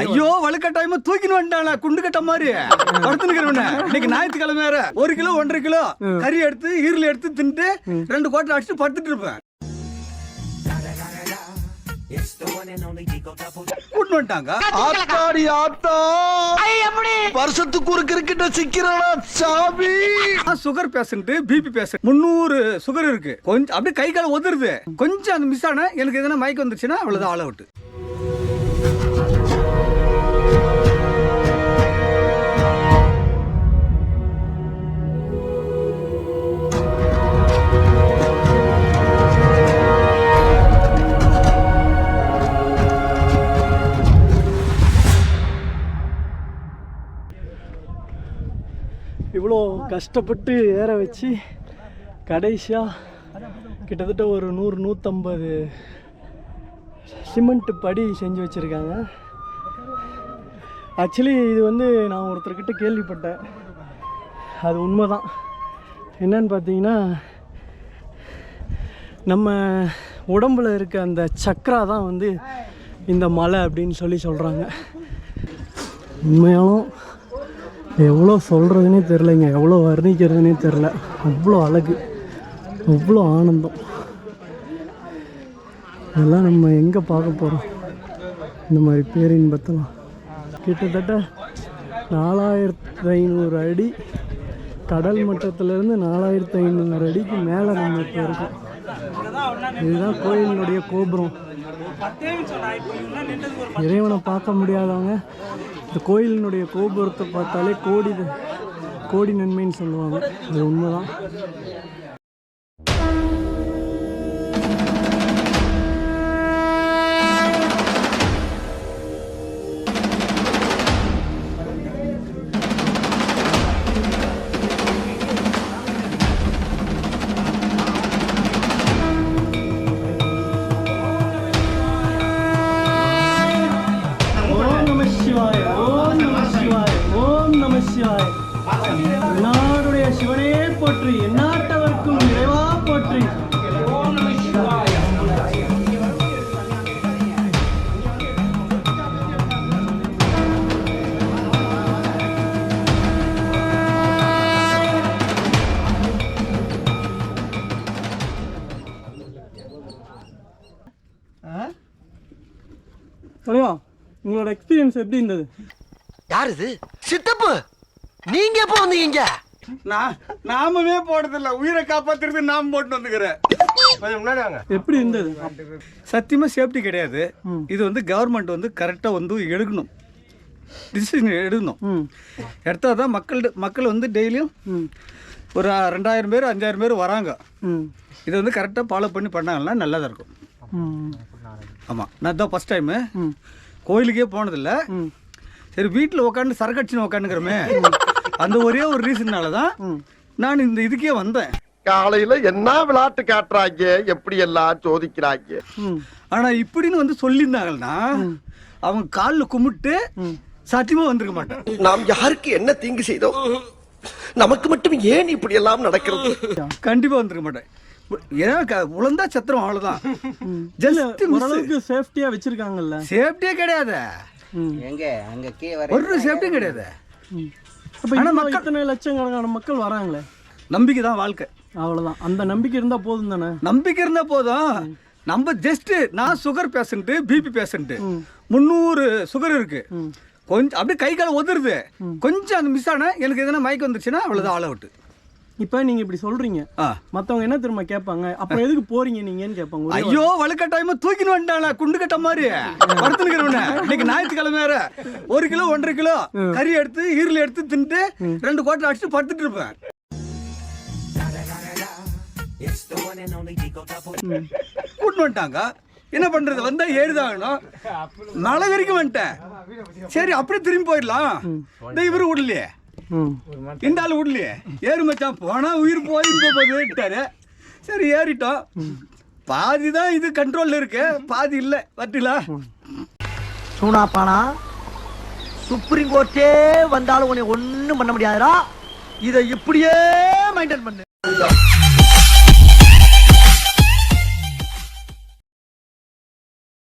ஐயோ வலுக்கட்டாயமா தூக்கின்னு வந்துட்டாளா குண்டு கட்ட மாதிரி. படுத்துனுக்கிறவன இன்னைக்கு ஞாயிற்றுக்கிழமை வேற. ஒரு கிலோ ஒன்றரை கிலோ கறி எடுத்து ஈரல் எடுத்து தின்ட்டு ரெண்டு கோட்டை அடிச்சுட்டு படுத்துட்டு இருப்பேன். கூட்டு வந்துட்டாங்க. ஆத்தாடி ஆத்தா. வருஷத்துக்கு ஒரு கிரிக்கெட்ட சிக்கிறானா சாமி? சுகர் பேஷண்ட் பிபி பேஷண்ட் முந்நூறு சுகர் இருக்கு. கொஞ்சம் அப்படியே கை கால் உதறுது. கொஞ்சம் அந்த மிஸ் ஆனா எனக்கு எதனா மயக்கம் வந்துச்சுன்னா அவ்வளவுதான் ஆள் அவுட் இவ்வளோ கஷ்டப்பட்டு ஏற வச்சு கடைசியாக கிட்டத்தட்ட ஒரு நூறு நூற்றம்பது சிமெண்ட் படி செஞ்சு வச்சுருக்காங்க. ஆக்சுவலி இது வந்து நான் ஒருத்தர்கிட்ட கேள்விப்பட்டேன். அது உண்மை தான் என்னன்னு பார்த்தீங்கன்னா நம்ம உடம்பில் இருக்க அந்த சக்ரா தான் வந்து இந்த மலை அப்படின்னு சொல்லி சொல்கிறாங்க உண்மையாலும் எவ்வளோ சொல்கிறதுனே தெரிலங்க எவ்வளோ வர்ணிக்கிறதுனே தெரில. அவ்வளோ அழகு அவ்வளோ ஆனந்தம். இதெல்லாம் நம்ம எங்கே பார்க்க போகிறோம் இந்த மாதிரி பேரின்பத்தெல்லாம். கிட்டத்தட்ட நாலாயிரத்து ஐநூறு அடி கடல் மட்டத்திலேருந்து நாலாயிரத்து ஐநூறு அடிக்கு மேலே நம்ம இப்போ இருக்கோம். இதுதான் கோயிலினுடைய கோபுரம். இறைவனை பார்க்க முடியாதவங்க இந்த கோயிலினுடைய கோபுரத்தை பார்த்தாலே கோடி கோடி நன்மைன்னு சொல்லுவாங்க. அது உண்மைதான். போற்றி எந்நாட்டவர்க்கும் இறைவா போற்றி. தலைவா உங்களோட எக்ஸ்பீரியன்ஸ் எப்படி இருந்தது? யார் இது? சித்தப்பு! நீங்க எப்போ வந்தீங்க நான் நாமமே போடுறதில்ல உயிரை காப்பாத்துறது நாம போட்டு வந்துக்கிறேன். எப்படி இருந்தது? சத்தியமா சேஃப்டி கிடையாது. இது வந்து கவர்மெண்ட் வந்து கரெக்டாக வந்து எடுக்கணும். டிசிஷன் எடுக்கணும். ம். எடுத்தா தான் மக்கள் மக்கள் வந்து டெய்லியும் ஒரு ரெண்டாயிரம் பேர் அஞ்சாயிரம் பேர் வராங்க. இதை வந்து கரெக்டாக ஃபாலோ பண்ணி பண்ணாங்கன்னா நல்லதாக இருக்கும். ம். ஆமாம் நான் தான் ஃபஸ்ட் டைமு கோயிலுக்கே போனதில்லை. சரி வீட்டில் உட்காந்து சரக்கடிச்சுன்னு உட்காந்துக்கிறோமே அந்த ஒரே ஒரு ரீசன்னால தான் நான் இந்த இதுக்கே வந்தேன். காலையில என்ன விளையாட்டு காட்டுறாங்க? எப்படி எல்லாம் சோதிக்கிறாங்க? ம். ஆனால் இப்படின்னு வந்து சொல்லியிருந்தாங்கன்னா அவங்க காலில் கும்பிட்டு சத்தியமாக வந்திருக்க மாட்டேன். நாம் யாருக்கு என்ன தீங்கு செய்தோம்? நமக்கு மட்டும் ஏன் இப்படி எல்லாம் நடக்கிறது? கண்டிப்பாக வந்திருக்க மாட்டேன். ஏன்னா க- உழந்தா சத்திரம் அவ்வளோதான் ஜஸ்ட் ஓரளவுக்கு சேஃப்டியாக வச்சுருக்காங்கல்ல. சேஃப்டியே கிடையாது. ம். எங்க அங்க கீ வர ஒரு சேஃப்டியும் கிடையாது. அப்போ மக்கள் இத்தனை லட்சக்கணக்கான மக்கள் வராங்களே? நம்பிக்கை தான் வாழ்க்கை. அவ்வளோதான் அந்த நம்பிக்கை இருந்தால் போதும் தானே? நம்பிக்கை இருந்தா போதும். நம்ம ஜஸ்ட் நான் சுகர் பேஷண்ட் பிபி பேஷண்ட் முந்நூறு சுகர் இருக்கு. கொஞ்சம் அப்படியே கை கால் உதறுது. கொஞ்சம் அந்த மிஸ் ஆனா எனக்கு எதனா மயக்கம் வந்துச்சுன்னா அவ்வளவுதான் ஆள் அவுட் இப்போ நீங்கள் இப்படி சொல்கிறீங்க ஆ. மற்றவங்க என்ன திரும்ப கேட்பாங்க? அப்புறம் எதுக்கு போறீங்க நீங்கன்னு கேட்பாங்க. ஐயோ வலுக்கட்டாயமா தூக்கின்னு வந்துட்டாளா குண்டு கட்ட மாதிரி. படுத்துனுக்கிறவன இன்னைக்கு ஞாயிற்றுக்கிழமை வேற. ஒரு கிலோ ஒன்றரை கிலோ கறி எடுத்து ஈரல் எடுத்து தின்ட்டு ரெண்டு கோட்டை அடிச்சுட்டு படுத்துட்டு இருப்பேன். கூட்டு வந்துட்டாங்க. என்ன பண்றது? வந்தா ஏறுதாகணும். மழை வரைக்கும் வந்துட்டேன். சரி அப்படியே திரும்பி போயிடலாம். இந்த இவரு விடலையே. இந்த ஆள் விடலையே. ஏறு மச்சான் போனா உயிர் போயிட்டு போயிட்டாரு சரி ஏறிட்டோம். பாதி தான் இது கண்ட்ரோல்ல இருக்கு. பாதி இல்ல. வட்டிலா சூனாப்பானா சுப்ரீம் கோர்ட்டே வந்தாலும் உன்னை ஒண்ணும் பண்ண முடியாதுடா. இதை இப்படியே மெயின்டைன் பண்ணு.